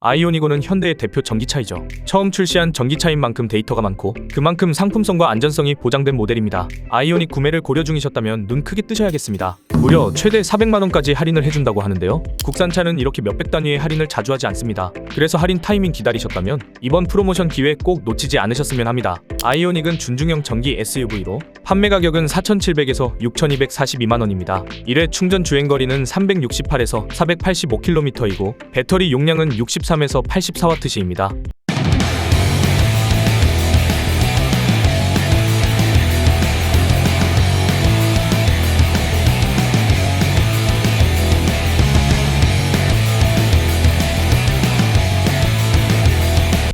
아이오니고는 현대의 대표 전기차이죠. 처음 출시한 전기차인 만큼 데이터가 많고 그만큼 상품성과 안전성이 보장된 모델입니다. 아이오닉 구매를 고려 중이셨다면 눈 크게 뜨셔야겠습니다. 무려 최대 400만 원까지 할인을 해준다고 하는데요. 국산차는 이렇게 몇백 단위의 할인을 자주 하지 않습니다. 그래서 할인 타이밍 기다리셨다면 이번 프로모션 기회 꼭 놓치지 않으셨으면 합니다. 아이오닉은 준중형 전기 SUV로 판매 가격은 4,700에서 6,242만 원입니다. 1회 충전 주행 거리는 368에서 485km이고 배터리 용량은 63에서 84W시입니다.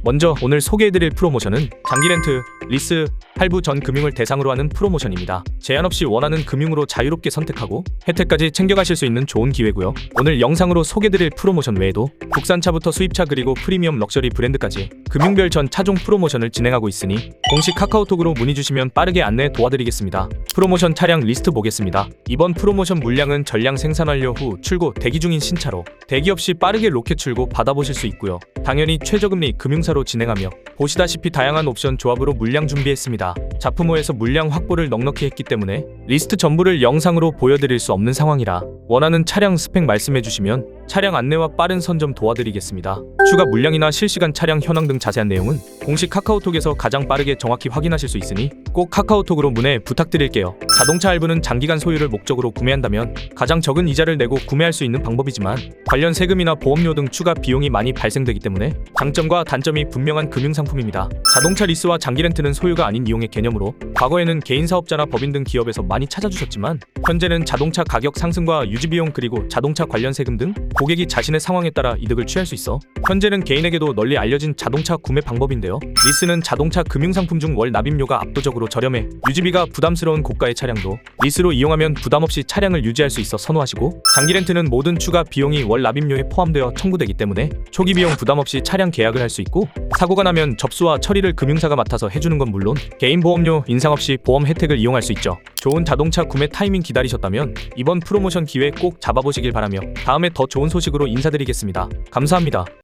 먼저 오늘 소개해드릴 프로모션은 장기 렌트, 리스, 할부 전 금융을 대상으로 하는 프로모션입니다. 제한 없이 원하는 금융으로 자유롭게 선택하고 혜택까지 챙겨가실 수 있는 좋은 기회고요. 오늘 영상으로 소개드릴 프로모션 외에도 국산차부터 수입차 그리고 프리미엄 럭셔리 브랜드까지 금융별 전 차종 프로모션을 진행하고 있으니 공식 카카오톡으로 문의 주시면 빠르게 안내 도와드리겠습니다. 프로모션 차량 리스트 보겠습니다. 이번 프로모션 물량은 전량 생산 완료 후 출고 대기 중인 신차로 대기 없이 빠르게 로켓 출고 받아보실 수 있고요. 당연히 최저금리 금융사로 진행하며 보시다시피 다양한 옵션 조합으로 물량 준비했습니다. 자품호에서 물량 확보를 넉넉히 했기 때문에 리스트 전부를 영상으로 보여드릴 수 없는 상황이라 원하는 차량 스펙 말씀해 주시면 차량 안내와 빠른 선점 도와드리겠습니다. 추가 물량이나 실시간 차량 현황 등 자세한 내용은 공식 카카오톡에서 가장 빠르게 정확히 확인하실 수 있으니 꼭 카카오톡으로 문의 부탁드릴게요. 자동차 할부는 장기간 소유를 목적으로 구매한다면 가장 적은 이자를 내고 구매할 수 있는 방법이지만 관련 세금이나 보험료 등 추가 비용이 많이 발생되기 때문에 장점과 단점이 분명한 금융 상품입니다. 자동차 리스와 장기 렌트는 소유가 아닌 이용의 개념으로 과거에는 개인 사업자나 법인 등 기업에서 많이 찾아주셨지만 현재는 자동차 가격 상승과 유지 비용 그리고 자동차 관련 세금 등 고객이 자신의 상황에 따라 이득을 취할 수 있어 현재는 개인에게도 널리 알려진 자동차 구매 방법인데요. 리스는 자동차 금융 상품 중 월 납입료가 압도적으로 저렴해 유지비가 부담스러운 고가의 차량도 리스로 이용하면 부담 없이 차량을 유지할 수 있어 선호하시고 장기 렌트는 모든 추가 비용이 월 납입료에 포함되어 청구되기 때문에 초기 비용 부담 없이 차량 계약을 할 수 있고 사고가 나면 접수와 처리를 금융사가 맡아서 해주는 건 물론 개인 보험료 인상 없이 보험 혜택을 이용할 수 있죠. 좋은 자동차 구매 타이밍 기다리셨다면 이번 프로모션 기회 꼭 잡아보시길 바라며 다음에 더 좋은 소식으로 인사드리겠습니다. 감사합니다.